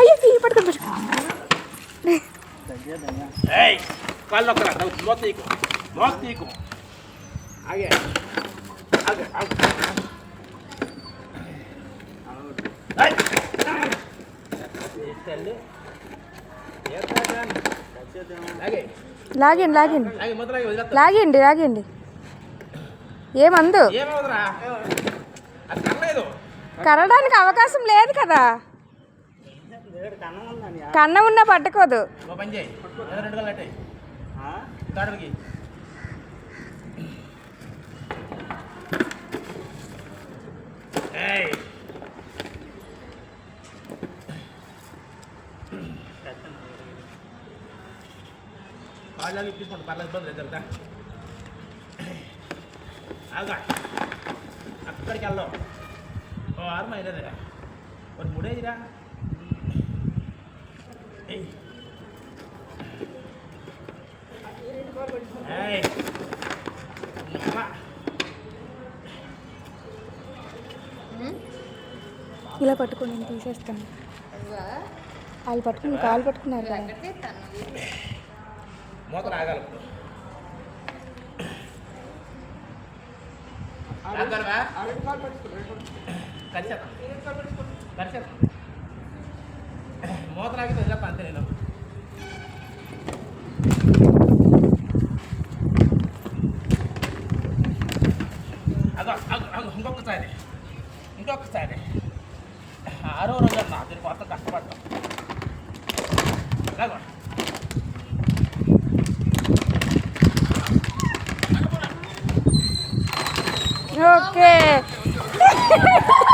అయ్యో తీయి పడుతుంది లాగండి లాగండి లాగండి లాగండి ఏమందు? కరడానికి అవకాశం లేదు కదా. కన్నం ఉన్నా పట్టుకోదు. తీసుకోండి పర్లేదు ఇబ్బంది లేదు జరుగుతా. అక్కడికి వెళ్దాం. ఒక మూడేదిరా ఏయ్ ఏయ్ అమ్మా. ఇలా పట్టుకోండి నేను తీసేస్తాను వాళ్ళు పట్టుకుని కాలు పట్టుకున్నారు కదా కలిసేద్దాం. కలిసేద్దాం. మూత రాగి వదిలేస్తా అంతే నేను. అదో ఇంకొకసారి. ఇంకొకసారి. ఆరో రోజు అన్న దీని కొత్త కష్టపడ్డాం అలాగో ఓకే.